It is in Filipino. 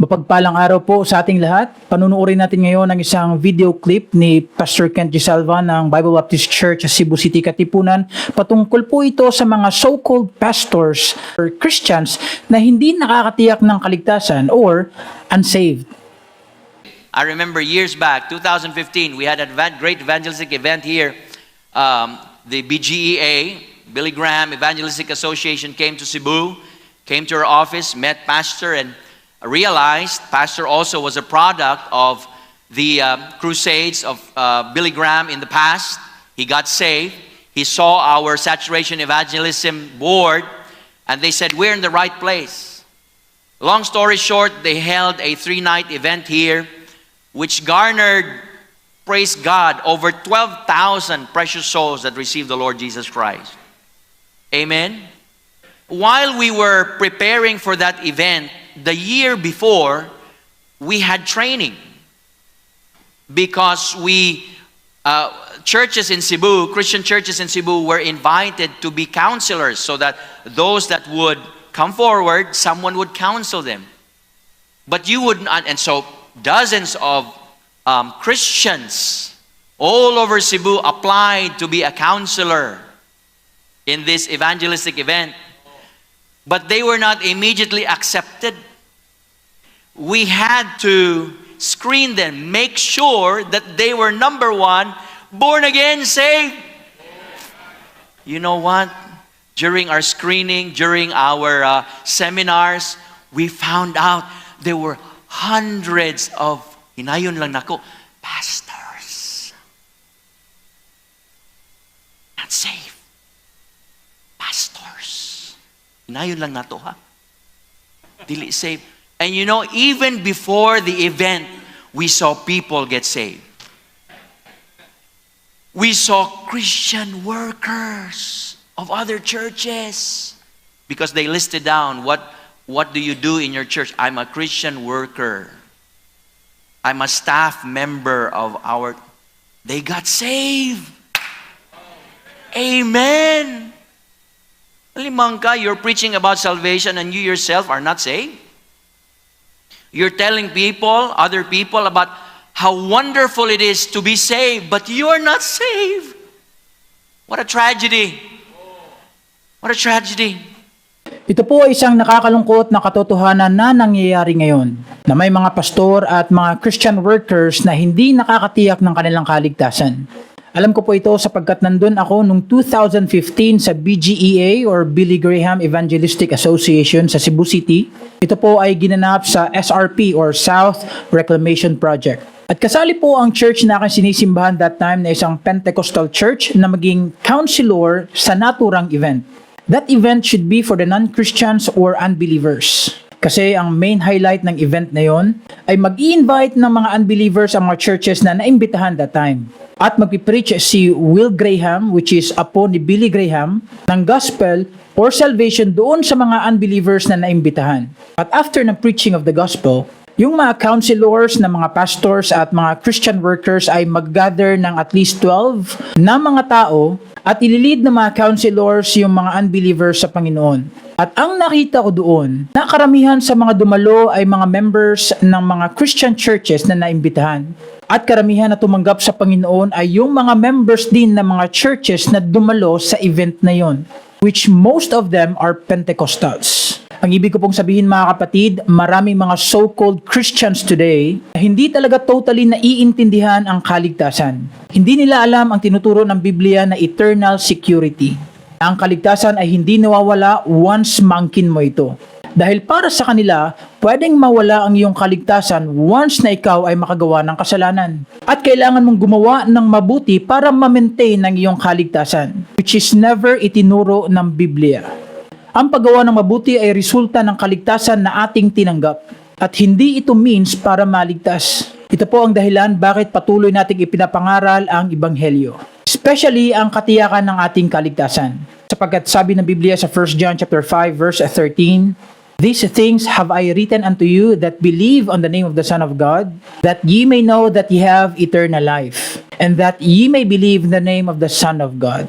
Mapagpalang araw po sa ating lahat. Panunuorin natin ngayon ang isang video clip ni Pastor Kent Gisalva ng Bible Baptist Church sa Cebu City, Katipunan. Patungkol po ito sa mga so-called pastors or Christians na hindi nakakatiyak ng kaligtasan or unsaved. I remember years back, 2015, we had a great evangelistic event here. Um, the BGEA, Billy Graham Evangelistic Association, came to Cebu, came to our office, met Pastor, and realized Pastor also was a product of the um, crusades of uh, Billy Graham in the past. He got saved. He saw our saturation evangelism board, and they said, We're in the right place. Long story short, they held a three night event here, which garnered, praise God, over 12,000 precious souls that received the Lord Jesus Christ. Amen. While we were preparing for that event, the year before, we had training because we uh, churches in Cebu, Christian churches in Cebu, were invited to be counselors so that those that would come forward, someone would counsel them. But you would not, and so dozens of um, Christians all over Cebu applied to be a counselor in this evangelistic event, but they were not immediately accepted. We had to screen them, make sure that they were number one, born again, saved. You know what? During our screening, during our uh, seminars, we found out there were hundreds of, hinayon lang nako, pastors. Not saved. Pastors. Hinayon lang nato ha. Dili saved. And you know, even before the event, we saw people get saved. We saw Christian workers of other churches because they listed down what what do you do in your church? I'm a Christian worker. I'm a staff member of our they got saved. Amen. Limangka, you're preaching about salvation and you yourself are not saved. You're telling people, other people, about how wonderful it is to be saved, but you are not saved. What a tragedy. What a tragedy. Ito po ay isang nakakalungkot na katotohanan na nangyayari ngayon na may mga pastor at mga Christian workers na hindi nakakatiyak ng kanilang kaligtasan. Alam ko po ito sapagkat nandun ako noong 2015 sa BGEA or Billy Graham Evangelistic Association sa Cebu City. Ito po ay ginanap sa SRP or South Reclamation Project. At kasali po ang church na aking sinisimbahan that time na isang Pentecostal church na maging counselor sa naturang event. That event should be for the non-Christians or unbelievers. Kasi ang main highlight ng event na yon ay mag-i-invite ng mga unbelievers ang mga churches na naimbitahan that time. At magpipreach si Will Graham, which is apo ni Billy Graham, ng gospel or salvation doon sa mga unbelievers na naimbitahan. At after ng preaching of the gospel, yung mga counselors na mga pastors at mga Christian workers ay mag-gather ng at least 12 na mga tao at ililid ng mga counselors yung mga unbelievers sa Panginoon. At ang nakita ko doon, na karamihan sa mga dumalo ay mga members ng mga Christian churches na naimbitahan. At karamihan na tumanggap sa Panginoon ay yung mga members din ng mga churches na dumalo sa event na yon, which most of them are Pentecostals. Ang ibig ko pong sabihin mga kapatid, maraming mga so-called Christians today hindi talaga totally naiintindihan ang kaligtasan. Hindi nila alam ang tinuturo ng Biblia na eternal security. Ang kaligtasan ay hindi nawawala once mangkin mo ito. Dahil para sa kanila, pwedeng mawala ang iyong kaligtasan once na ikaw ay makagawa ng kasalanan. At kailangan mong gumawa ng mabuti para ma-maintain ang iyong kaligtasan, which is never itinuro ng Biblia. Ang paggawa ng mabuti ay resulta ng kaligtasan na ating tinanggap at hindi ito means para maligtas. Ito po ang dahilan bakit patuloy nating ipinapangaral ang Ebanghelyo. Especially ang katiyakan ng ating kaligtasan. Sapagkat sabi ng Biblia sa 1 John chapter 5 verse 13, These things have I written unto you that believe on the name of the Son of God, that ye may know that ye have eternal life, and that ye may believe in the name of the Son of God.